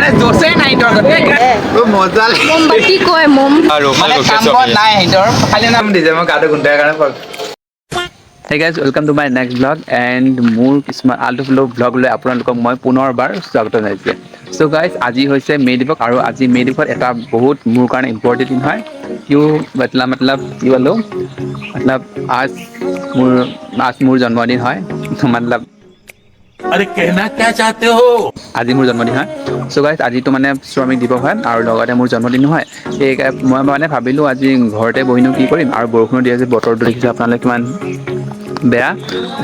মানে জোচে নাই মজা মোমবাতি কয় মোম। মানে কাম নাই সিহঁতৰ। খালি নাম দিছে মই গাটো গোন্ধাই কাৰণে hey guys welcome to my next blog and মোৰ কিছুমান আল্টু ফ্ল' ব্লগ লৈ আপোনালোকক মই পুনৰবাৰ স্বাগত জনাইছোঁ চ' গাইজ আজি হৈছে মে' দিৱস আৰু আজি মে' দিৱসত এটা বহুত মোৰ কাৰণে ইম্পৰ্টেণ্ট দিন হয়। কিয় মতলব মতলব কি বলো মতলব আজ মোৰ আজ মোৰ জন্মদিন হয়। মতলব আরে কেনা কে চাতে হো? আজি মোৰ জন্মদিন হয়। চ' গাইজ আজিতো মানে শ্ৰমিক দিৱস হয় আৰু লগতে মোৰ জন্মদিন হয়। এই মই মানে ভাবিলোঁ আজি ঘৰতে বহিনো কি কৰিম আৰু বৰষুণো দি আছে বতৰটো দেখিছোঁ আপোনালোকে কিমান বেয়া।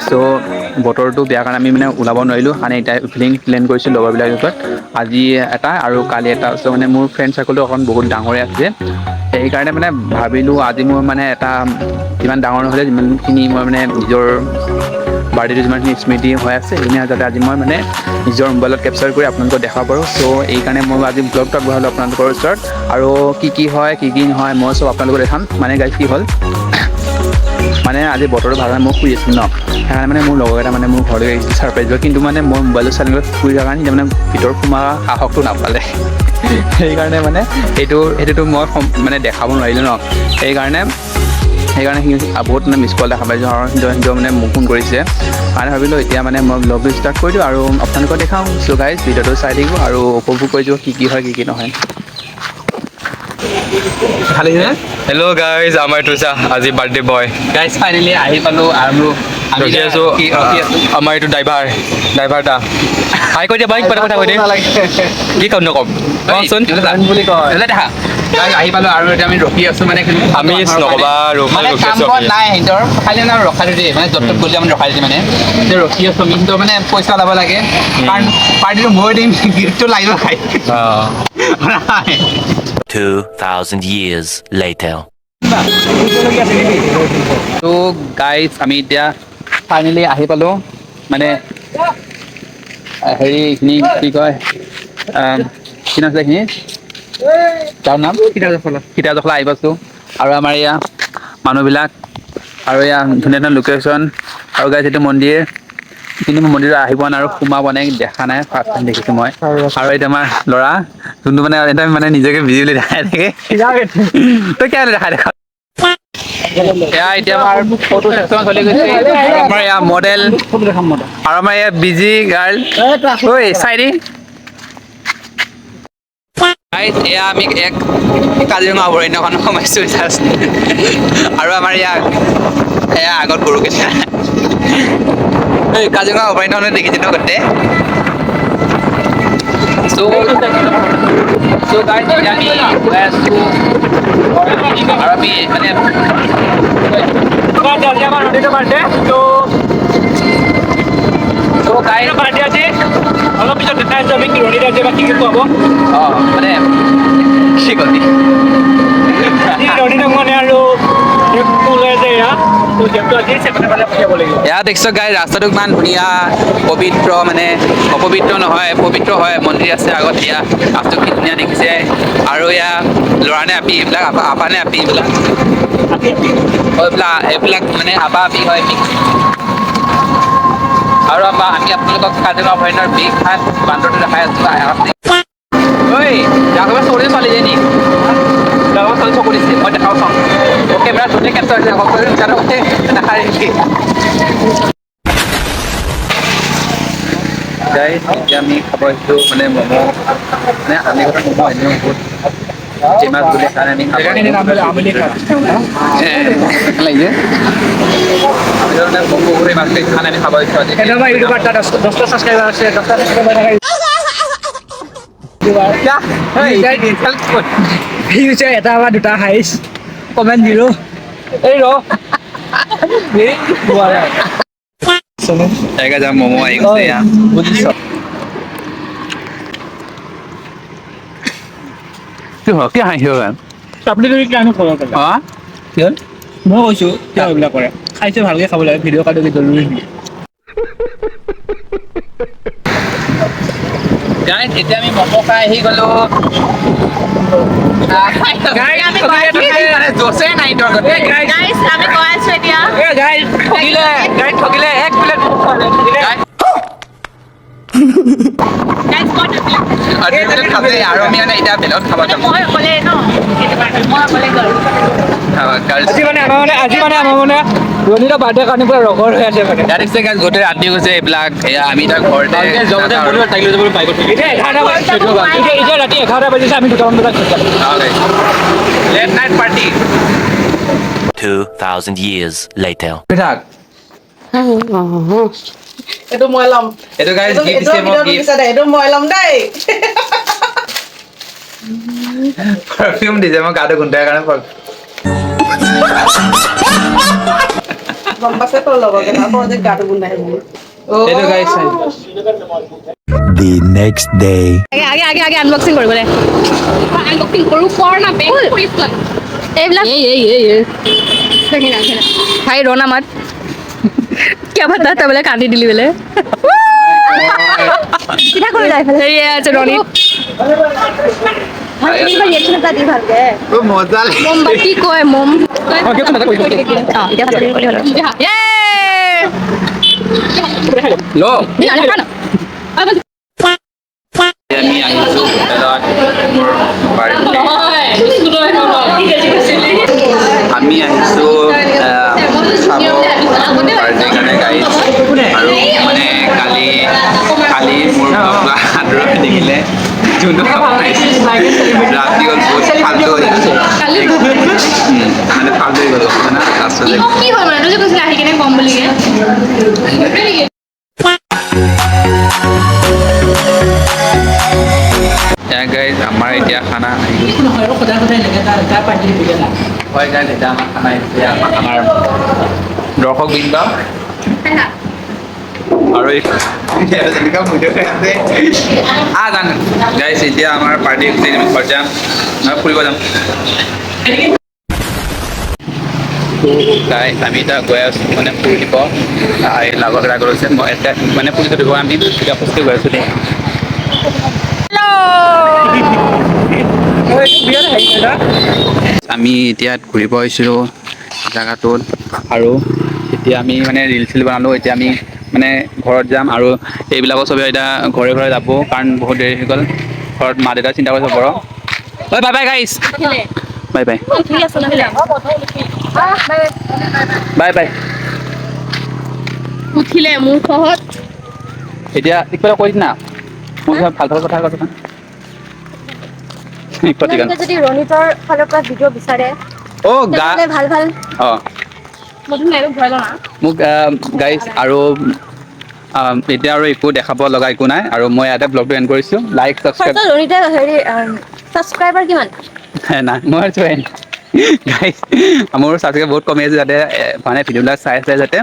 চ' বতৰটো বেয়া কাৰণে আমি মানে ওলাব নোৱাৰিলোঁ। কাৰণে মানে এতিয়া ইভিনিং প্লেন কৰিছোঁ লগৰবিলাকৰ লগত। আজি এটা আৰু কালি এটা। চ' মানে মোৰ ফ্ৰেণ্ড চাৰ্কলটো অকণ বহুত ডাঙৰে আছে। সেইকাৰণে মানে ভাবিলোঁ আজি মোৰ মানে এটা যিমান ডাঙৰ নহ'লে যিমানখিনি মই মানে নিজৰ বাৰ্থডেটো যিমানখিনি স্মৃতি হৈ আছে, সেইখিনি যাতে আজি মই মানে নিজৰ মোবাইলত কেপচাৰ কৰি আপোনালোকক দেখাব পাৰোঁ। চ' এইকাৰণে মই আজি ব্লগটো আগবঢ়ালোঁ আপোনালোকৰ ওচৰত। আৰু কি কি হয়, কি কি নহয়, মই চব আপোনালোকক দেখাম। মানে গাইজ কি হ'ল? মানে আজি বতৰটো ভালো হয় মই শুই আছিলোঁ ন? সেইকাৰণে মানে মোৰ লগৰ এটা মানে মোৰ ঘৰলৈ আহিছিল ছাৰপ্ৰাইজ দিব কিন্তু মানে মই মোবাইলটো চাই শুই থকা কাৰণে মানে ভিতৰত সোমোৱা সাহসটো নাপালে। সেইকাৰণে মানে সেইটো, সেইটোতো মই মানে দেখাব নোৱাৰিলোঁ ন? সেইকাৰণে সেইকাৰণে সি বহুত মানে মিছ কল দেখা পাইছোঁ আৰু সিহঁতৰ মানে মোক ফোন কৰিছে। কাৰণে ভাবিলোঁ এতিয়া মানে মই ব্লগটো ষ্টাৰ্ট কৰি দিওঁ আৰু আপোনালোকক দেখাওঁ চ' গাইজ ভিডিঅ'টো চাই থাকিব আৰু উপভোগ কৰি দিব কি কি হয় কি কি নহয়। হেল্ল' গাইজ আমাৰ এইটো চা আজি বাৰ্থডে বয় গাইজ ফাইনেলি আহি পালোঁ আৰু আমি ৰখি আছো আমাৰ এইটো ড্ৰাইভাৰ ড্ৰাইভাৰটা হাই কৈ দিয়া বাইক এটা কথা কৈ দে। কি ক'ম নক'ম কওকচোন বুলি কয়। দেখা আহি পালোঁ আৰু এতিয়া আমি ৰখি আছোঁ মানে আমি নক'বা ৰখা মানে ৰখি আছোঁ। আমি। নাই সিহঁতৰ খালি নাম ৰখাই দিয়ে মানে য'ত ত'ত গ'লে মানে ৰখাই দিয়ে মানে। ৰখি আছোঁ আমি। সিহঁতৰ মানে পইচা ল'ব লাগে। কাৰণ পাৰ্টিটো মই দিম গিফ্টটো লাগিব খাই অঁ। 2,000 years later. ত' গাইজ আমি এতিয়া ফাইনেলি আহি পালোঁ। মানে হেৰি এইখিনি কি কয় কি নাম আছিলে এইখিনি? তাৰ নাম? সীতাজখলা সীতাজখলা আহি পাইছোঁ। আৰু আমাৰ এয়া মানুহবিলাক আৰু এয়া ধুনীয়া ধুনীয়া লোকেশ্যন আৰু গাইজ এইটো মন্দিৰ। কিন্তু মই মন্দিৰত আহি পোৱা নাই আৰু সোমাব নাই দেখা নাই ফাৰ্ষ্ট টাইম দেখিছোঁ মই। আৰু এতিয়া আমাৰ ল'ৰা যোনটো মানে এটা মানে নিজকে বিজি বুলি দেখাই থাকে। তই কেলৈ দেখাই দেখা মডেল আৰু আমাৰ বিজি গাৰ্ল ঐ চাইৰি এয়া আমি এক কাজিৰঙা অভয়াৰণ্যখনত সোমাইছোঁ জাষ্ট আৰু আমাৰ ইয়াত এয়া আগত গৰুকেইটা এই কাজিৰঙা অভয়াৰণ্যখনত দেখিছোঁ ন চ' চ' গাইজ এতিয়া আমি গৈ আছোঁ আৰু আমি মানে চ' গাইজ অলপ পিছত দেখাই আছো আমি কিৰণী ৰাজ্য বা কি কি খুৱাব অঁ মানে কি কবি কিৰণী মানে আৰু ওলাই যে এয়া তো যিহেতু আজি চেপাতে পালে পঠিয়াব লাগিব এয়া দেখিছ গাই ৰাস্তাটো ইমান ধুনীয়া পবিত্ৰ মানে অপবিত্ৰ নহয় পবিত্ৰ হয় মন্দিৰ আছে আগত এয়া ৰাস্তাটো কি ধুনীয়া দেখিছে আৰু এয়া ল'ৰা নে আপি এইবিলাক আপা আপা আপি এইবিলাক এইবিলাক মানে আপা আপি হয়। আৰু আমাৰ আমি আপোনালোকক কাজিৰঙা অভয়াৰণ্যৰ বিখ্যাত বান্দৰটো দেখাই আছোঁ। ঐ ৰাঘৱে চৌৰি ছোৱালীজনী কেমেৰা ধুনীয়া কেপচাৰ হৈছে সকলোৱে বিচাৰক দেখাই গাইজ এতিয়া আমি খাব আহিছোঁ মানে ম'ম' মানে আমি ম'ম' এনেও বহুত। আমি খাব আহিছোঁ। লাগিছে। আমি ম'ম' বহুত ফেমাছ বুলি কাৰণে আমি খাব আহিছোঁ আজি। এনেকুৱা ইউটিউবাৰ তাত দহ- দহটা আছে থকা এটা বা দুটা হাইছ কমেণ্ট জিৰ' এই ৰ। জায়গা যাম ম'ম' আহি গৈছে এয়া। বুজিছ? কি হ'ল কি হাঁহি হ'ল আপুনি তুমি কিয়নো খবৰ পালা অঁ কি মই কৈছোঁ কিয় এইবিলাক কৰে। খাইছে ভালকৈ খাব লাগে ভিডিঅ' কাৰ্ড জৰুৰী গাইজ এতিয়া আমি ম'ম' খাই আহি গ'লো। জোচে নাই আগতে গাইছ আমি কৈ আছো এতিয়া ঠগিলে গাইড ঠগিলে এক প্লেট আৰু আমি মানে এতিয়া বেলেগত খাব যাম। মই অকলে ন মই অকলে গ'ল। মানে আমাৰ মানে আজি মানে আমাৰ মানে ৰণিতৰ বাৰ্থডে কাৰণে পুৰা ৰগৰ হৈ আছে মানে। ইয়াত আছে গোটেই ৰাতি গৈছে এইবিলাক আমি এতিয়া ঘৰতে এতিয়া এঘাৰটা বাজিছে এতিয়া ৰাতি এঘাৰটা বাজিছে আমি দুটামান বজাত late night party 2,000 years later. থাক এইটো মই ল'ম। এইটো গাইজ এইটো গিফ্ট দিছে মোক গিফ্ট দেই এইটো মই ল'ম দেই। পাৰফিউম দিছে মই গাটো গোন্ধাই কাৰণে গম গাটো গোন্ধাই বুলি এইটো গাইজ The next day. আগে আগে আগে আগে আনবক্সিং কৰিব আনবক্সিং কৰো কৰ না এইবিলাক এই এই এই ভাই ৰনা মাত কিয় ভাতা তই বোলে কান্দি দিলি বোলে। চিধা কৰি যায় হেৰি আছে ৰণী। ও মজা লাগিছে মমবাতি কয় মম অঁ কিয় কথা কৈছোঁ অ এতিয়া ভাত কৰি হ'ল য়ে ল Iya, আমি আহিছোঁ হোটেলত মোৰ birthday। আমি আহিছোঁ আহ, চাব বাৰ্থডে কাৰণে গাড়ী আৰু মানে কালি মোৰ বাবা আদৰ দেখিলে যোনটো ৰাতি হ'ল বহুত ফাল্টু হৈ মানে ফাল্টু হৈ গ'ল মানে লাষ্টত যে কি হ'ল মানে? তই কৈছিলি আহি কিনে কম বুলিকে গাইজ আমাৰ এতিয়া খানা হয় গাইজ এতিয়া আমাৰ খানা আহিছে। আমাৰ দৰ্শক বৃন্দ। আৰু এই যেনেকুৱা ভিডিঅ' আছে আ জান। গাইজ এতিয়া আমাৰ পাৰ্টি হৈছে ঘৰত যাম। ফুৰিব যাম। গাইজ আমি এতিয়া গৈ আছোঁ মানে ফুৰি দিব। আহ, লগৰ কেইটা গৈছে মই এতিয়া মানে ফুৰি দিব আমি এতিয়া খোজকাঢ়ি গৈ আছোঁ দেই। আমি এতিয়া ঘূৰিব আহিছিলোঁ জেগাটোত। আৰু এতিয়া আমি মানে ৰিল চিল বনালোঁ। এতিয়া আমি মানে ঘৰত যাম আৰু এইবিলাকৰ চবে এতিয়া ঘৰে ঘৰে যাব কাৰণ বহুত দেৰি হৈ গ'ল। ঘৰত মা দেউতা চিন্তা কৰিছে বৰ। ঐ bye bye guys bye bye bye bye উঠিলে মোৰ খহত। এতিয়া ইফালে কৈ দিনা। মই ভালো ভালো কথা কথা যদি ৰণিতৰ ফালৰ পৰা ভিডিঅ' বিচাৰে অ' গা ভালো ভালো। অঁ। মোক গাইজ আৰু এতিয়া আৰু একো দেখাব লগা একো নাই আৰু মই ইয়াতে ব্লগটো এণ্ড কৰিছোঁ। লাইক ছাবস্ক্ৰাইব হেৰি ছাবস্ক্ৰাইবাৰ কিমান? নাই মই জইন গাইজ মোৰ ছাবস্ক্ৰাইব বহুত কমি আছে যাতে মানে ভিডিঅ'বিলাক চাই চাই যাতে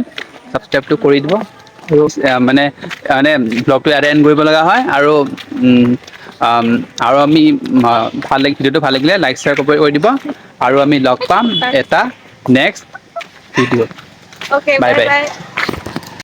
ছাবস্ক্ৰাইবটো কৰি দিব। মানে মানে ব্লগটো ইয়াতে এণ্ড কৰিব লগা হয় আৰু আৰু আমি ভাল লাগি ভিডিঅ'টো ভাল লাগিলে লাইক শ্বেয়াৰ কৰি দিব আৰু আমি লগ পাম। এটা নেক্সট ভিডিঅ'ত okay Bye bye bye. Bye